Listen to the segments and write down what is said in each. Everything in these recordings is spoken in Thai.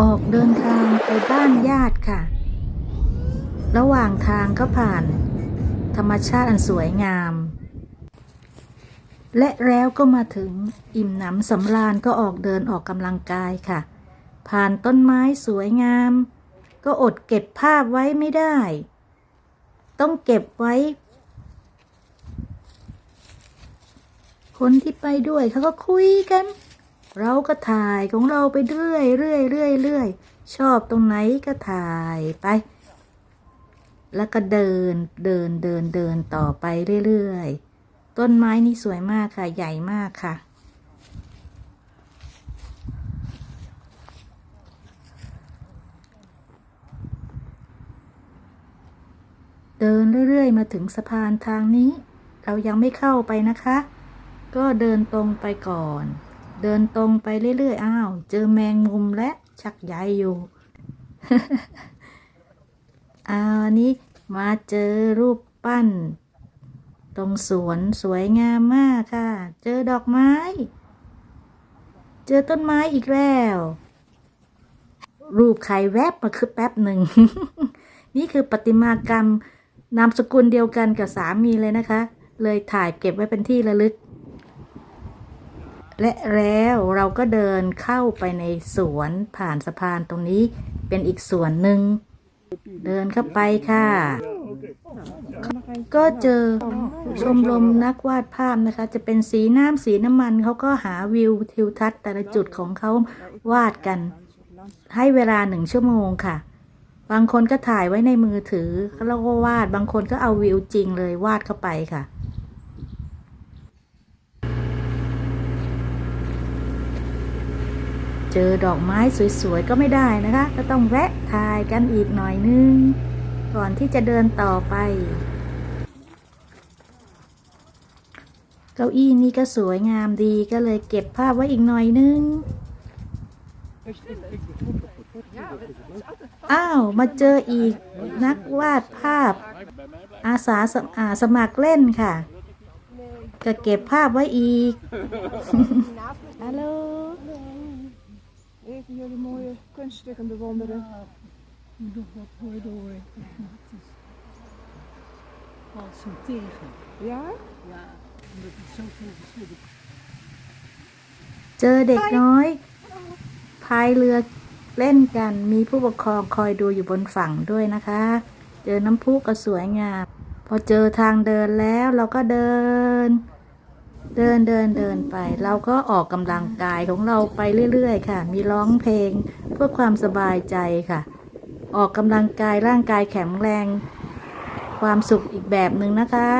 ออกเดินทางไปบ้านญาติค่ะ ระหว่างทางก็ผ่าน ธรรมชาติอันสวยงาม และแล้วก็มาถึงอิ่มหนำสำราญก็ออกเดินออกกำลังกายค่ะ ผ่านต้นไม้สวยงาม ก็อดเก็บภาพไว้ไม่ได้ ต้องเก็บไว้ คนที่ไปด้วยเขาก็คุยกัน เราก็ถ่ายของเราไปเรื่อยเรื่อยเรื่อยเรื่อยชอบตรงไหนก็ถ่ายไป แล้วก็เดินเดินเดินเดินต่อไปเรื่อยๆ ต้นไม้นี่สวยมากค่ะ ใหญ่มากค่ะ เดินเรื่อยๆ มาถึงสะพานทางนี้ เรายังไม่เข้าไปนะคะ ก็เดินตรงไปก่อน เดินตรงไปเรื่อยๆ อ้าว เจอแมงมุมและชักใยอยู่ อ้าวอันนี้มาเจอรูปปั้น ตรงสวนสวยงามมากค่ะ เจอดอกไม้ เจอต้นไม้อีกแล้ว รูปใครแวบมาคือแป๊บหนึ่ง นี่คือประติมากรรมนามสกุลเดียวกันกับสามีเลยนะคะ เลยถ่ายเก็บไว้เป็นที่ระลึก และแล้วเราก็เดินเข้าไปในสวนผ่านสะพานตรงนี้เป็นอีกส่วนหนึ่ง เดินเข้าไปค่ะ ก็เจอชมรมนักวาดภาพนะคะ จะเป็นสีน้ำสีน้ำมันเขาก็หาวิวทิวทัศน์แต่ละจุดของเขาวาดกัน ให้เวลาหนึ่งชั่วโมงค่ะ บางคนก็ถ่ายไว้ในมือถือแล้วก็วาดบางคนก็เอาวิวจริงเลยวาดเข้าไปค่ะ เจอดอกไม้สวยๆก็ไม่ได้นะคะ ก็ต้องแวะถ่ายกันอีกหน่อยนึง ก่อนที่จะเดินต่อไป เก้าอี้นี่ก็สวยงามดีก็เลยเก็บภาพไว้อีกหน่อยนึง อ้าว มาเจออีกนักวาดภาพ อาสาสมอาสมัครเล่นค่ะ ก็เก็บภาพไว้อีก ฮัลโหล Even jullie mooie kunststukken bewonderen. nog wat voor door. Het is valt zo tegen. Ja? Ja, omdat het zoveel verschillende เจอเด็กน้อยพายเรือเล่นกันมีผู้ปกครองคอยดูอยู่บนฝั่งด้วยนะคะ เจอน้ำพุก็สวยงาม พอเจอทางเดินแล้วเราก็เดิน เดินเดินเดินไป เราก็ออกกำลังกายของเราไปเรื่อยๆ ค่ะ มีร้องเพลงเพื่อความสบายใจค่ะ ออกกำลังกายร่างกายแข็งแรง ความสุขอีกแบบหนึ่งนะคะ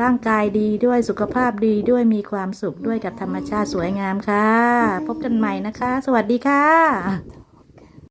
ร่างกายดีด้วยสุขภาพดีด้วยมีความสุขด้วยกับธรรมชาติสวยงามค่ะ พบกันใหม่นะคะ สวัสดีค่ะ